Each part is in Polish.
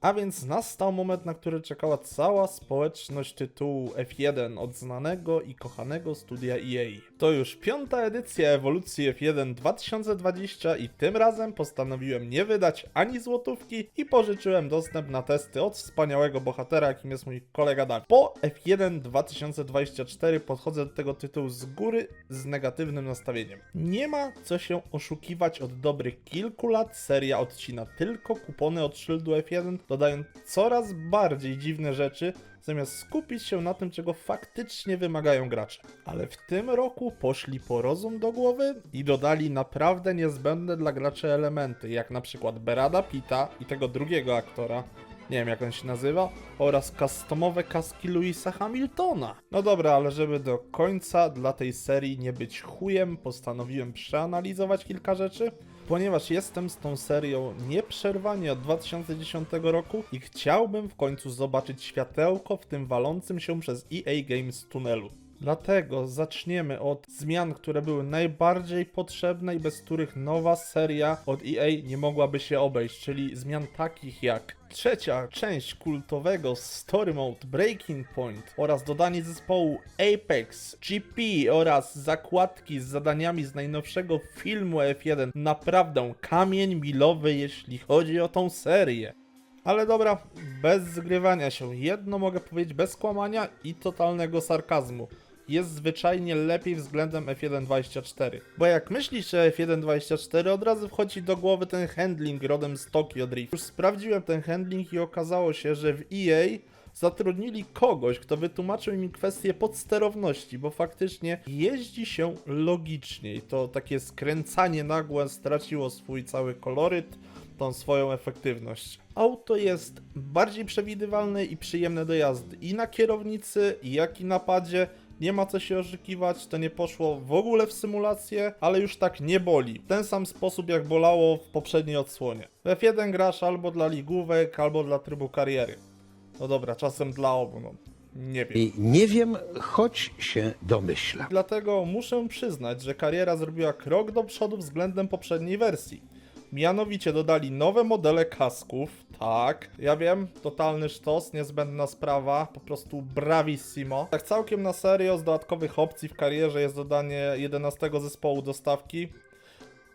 A więc nastał moment, na który czekała cała społeczność tytułu F1 od znanego i kochanego studia EA. To już piąta edycja ewolucji F1 2020 i tym razem postanowiłem nie wydać ani złotówki i pożyczyłem dostęp na testy od wspaniałego bohatera, jakim jest mój kolega Dawid. Po F1 2024 podchodzę do tego tytułu z góry z negatywnym nastawieniem. Nie ma co się oszukiwać od dobrych kilku lat, seria odcina tylko kupony od szyldu F1, dodając coraz bardziej dziwne rzeczy, zamiast skupić się na tym, czego faktycznie wymagają gracze. Ale w tym roku poszli po rozum do głowy i dodali naprawdę niezbędne dla graczy elementy, jak na przykład Berada Pita i tego drugiego aktora, nie wiem jak on się nazywa, oraz customowe kaski Louisa Hamiltona. No dobra, ale żeby do końca dla tej serii nie być chujem, postanowiłem przeanalizować kilka rzeczy, ponieważ jestem z tą serią nieprzerwanie od 2010 roku i chciałbym w końcu zobaczyć światełko w tym walącym się przez EA Games tunelu. Dlatego zaczniemy od zmian, które były najbardziej potrzebne i bez których nowa seria od EA nie mogłaby się obejść, czyli zmian takich jak trzecia część kultowego Story Mode Breaking Point oraz dodanie zespołu Apex, GP oraz zakładki z zadaniami z najnowszego filmu F1. Naprawdę kamień milowy, jeśli chodzi o tą serię. Ale dobra, bez zgrywania się. Jedno mogę powiedzieć bez kłamania i totalnego sarkazmu. Jest zwyczajnie lepiej względem F1.24. Bo jak myślisz o F1.24, od razu wchodzi do głowy ten handling rodem z Tokyo Drift. Już sprawdziłem ten handling i okazało się, że w EA zatrudnili kogoś, kto wytłumaczył mi kwestię podsterowności, bo faktycznie jeździ się logiczniej. To takie skręcanie nagłe straciło swój cały koloryt, tą swoją efektywność. Auto jest bardziej przewidywalne i przyjemne do jazdy i na kierownicy, jak i na padzie. Nie ma co się oszukiwać, to nie poszło w ogóle w symulację, ale już tak nie boli. W ten sam sposób jak bolało w poprzedniej odsłonie. W F1 grasz albo dla ligówek, albo dla trybu kariery. No dobra, czasem dla obu, no nie wiem. I nie wiem, choć się domyślam. Dlatego muszę przyznać, że kariera zrobiła krok do przodu względem poprzedniej wersji. Mianowicie dodali nowe modele kasków. Tak, ja wiem, totalny sztos, niezbędna sprawa, po prostu bravissimo. Tak całkiem na serio, z dodatkowych opcji w karierze jest dodanie 11 zespołu dostawki.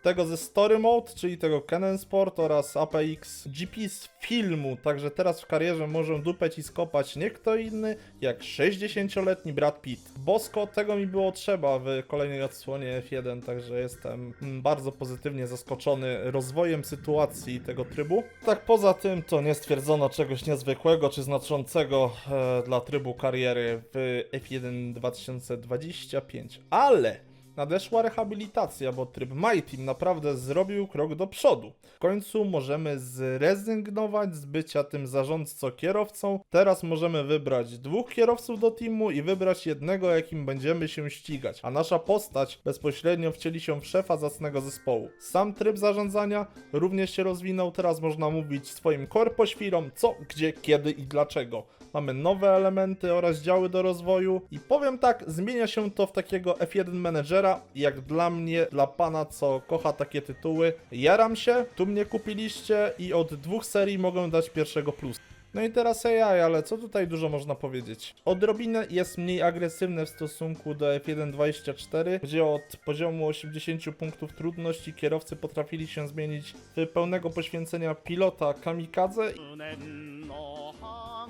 Tego ze Story Mode, czyli tego Canon Sport oraz APX GP z filmu, także teraz w karierze może dupeć i skopać nie kto inny jak 60-letni Brad Pitt. Bosko tego mi było trzeba w kolejnej odsłonie F1, także jestem mm, bardzo pozytywnie zaskoczony rozwojem sytuacji tego trybu. Tak poza tym to nie stwierdzono czegoś niezwykłego czy znaczącego e, dla trybu kariery w F1 2025, ale nadeszła rehabilitacja, bo tryb My Team naprawdę zrobił krok do przodu. W końcu możemy zrezygnować z bycia tym zarządcą kierowcą. Teraz możemy wybrać dwóch kierowców do teamu i wybrać jednego, jakim będziemy się ścigać. A nasza postać bezpośrednio wcieli się w szefa zacnego zespołu. Sam tryb zarządzania również się rozwinął. Teraz można mówić swoim korpoświrom co, gdzie, kiedy i dlaczego. Mamy nowe elementy oraz działy do rozwoju i powiem tak, zmienia się to w takiego F1 menedżera, jak dla mnie, dla pana, co kocha takie tytuły. Jaram się, tu mnie kupiliście i od dwóch serii mogę dać pierwszego plus. No i teraz AI, ale co tutaj dużo można powiedzieć? Odrobinę jest mniej agresywne w stosunku do F1.24, gdzie od poziomu 80 punktów trudności kierowcy potrafili się zmienić w pełnego poświęcenia pilota kamikadze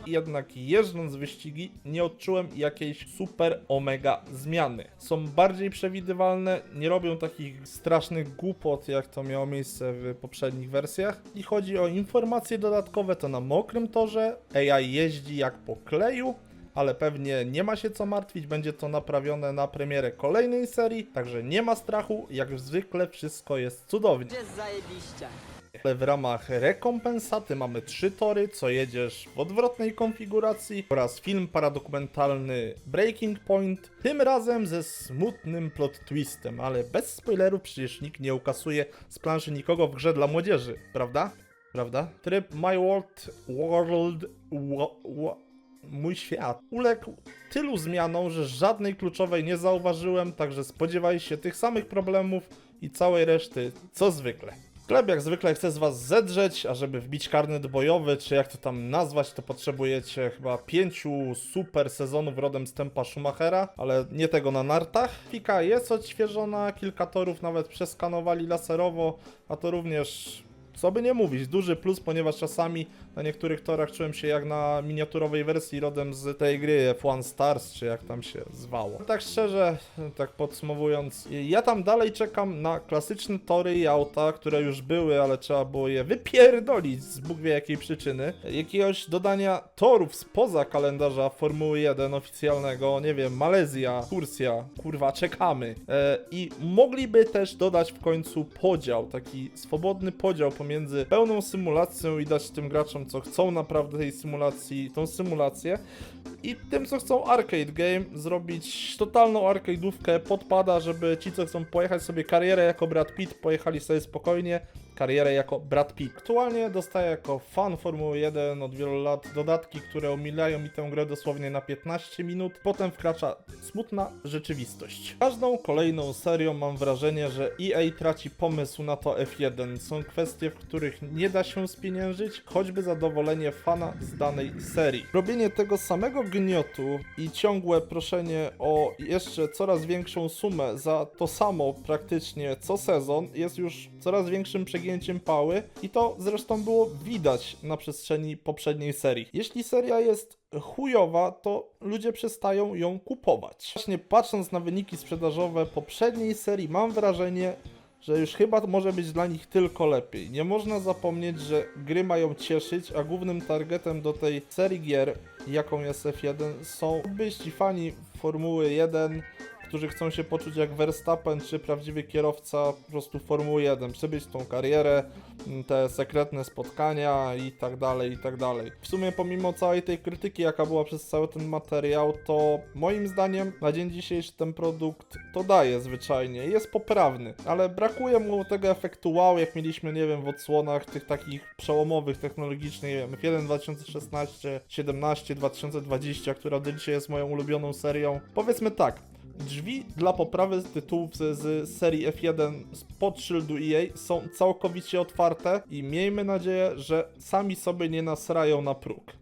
jednak jeżdżąc wyścigi nie odczułem jakiejś super omega zmiany. Są bardziej przewidywalne, nie robią takich strasznych głupot jak to miało miejsce w poprzednich wersjach. I chodzi o informacje dodatkowe, to na mokrym torze AI jeździ jak po kleju. Ale pewnie nie ma się co martwić, będzie to naprawione na premierę kolejnej serii, także nie ma strachu, jak zwykle wszystko jest cudownie. Jest zajebiście. Ale w ramach rekompensaty mamy trzy tory, co jedziesz w odwrotnej konfiguracji oraz film paradokumentalny Breaking Point, tym razem ze smutnym plot twistem, ale bez spoilerów przecież nikt nie ukasuje z planszy nikogo w grze dla młodzieży, prawda? Prawda? Tryb My World World wa, wa, Mój świat uległ tylu zmianom, że żadnej kluczowej nie zauważyłem, także spodziewaj się tych samych problemów i całej reszty, co zwykle. Kleb jak zwykle chce z was zedrzeć, a żeby wbić karnet bojowy, czy jak to tam nazwać, to potrzebujecie chyba pięciu super sezonów rodem z tempa Schumachera, ale nie tego na nartach. Fika jest odświeżona, kilka torów nawet przeskanowali laserowo, a to również co by nie mówić, duży plus, ponieważ czasami na niektórych torach czułem się jak na miniaturowej wersji rodem z tej gry F1 Stars, czy jak tam się zwało. Tak szczerze, tak podsumowując, ja tam dalej czekam na klasyczne tory i auta, które już były, ale trzeba było je wypierdolić z Bóg wie jakiej przyczyny. Jakiegoś dodania torów spoza kalendarza Formuły 1 oficjalnego, nie wiem, Malezja, Kursja, kurwa, czekamy. E, I mogliby też dodać w końcu podział, taki swobodny podział pomiędzy pełną symulacją i dać tym graczom, co chcą naprawdę tej symulacji, tą symulację i tym, co chcą arcade game, zrobić totalną arcade'ówkę, podpada, żeby ci, co chcą pojechać sobie karierę jako Brad Pitt, pojechali sobie spokojnie, karierę jako Brad Pitt. Aktualnie dostaję jako fan Formuły 1 od wielu lat dodatki, które omilają mi tę grę dosłownie na 15 minut. Potem wkracza smutna rzeczywistość. Każdą kolejną serią mam wrażenie, że EA traci pomysł na to F1. Są kwestie, w których nie da się spieniężyć, choćby zadowolenie fana z danej serii. Robienie tego samego gniotu i ciągłe proszenie o jeszcze coraz większą sumę za to samo praktycznie co sezon jest już coraz większym przegięciem pały i to zresztą było widać na przestrzeni poprzedniej serii. Jeśli seria jest chujowa, to ludzie przestają ją kupować. Właśnie patrząc na wyniki sprzedażowe poprzedniej serii mam wrażenie, że już chyba może być dla nich tylko lepiej. Nie można zapomnieć, że gry mają cieszyć, a głównym targetem do tej serii gier, jaką jest F1, są byści fani Formuły 1, którzy chcą się poczuć jak Verstappen czy prawdziwy kierowca po prostu Formuły 1, przebyć tą karierę, m, te sekretne spotkania i tak dalej, i tak dalej. W sumie pomimo całej tej krytyki, jaka była przez cały ten materiał, to moim zdaniem na dzień dzisiejszy ten produkt to daje zwyczajnie, jest poprawny, ale brakuje mu tego efektu wow, jak mieliśmy, nie wiem, w odsłonach tych takich przełomowych technologicznych, nie wiem, F1 2016, 17, 2020, która do dzisiaj jest moją ulubioną serią. Powiedzmy tak, Drzwi dla poprawy tytułów z, z serii F1 spod szyldu EA są całkowicie otwarte i miejmy nadzieję, że sami sobie nie nasrają na próg.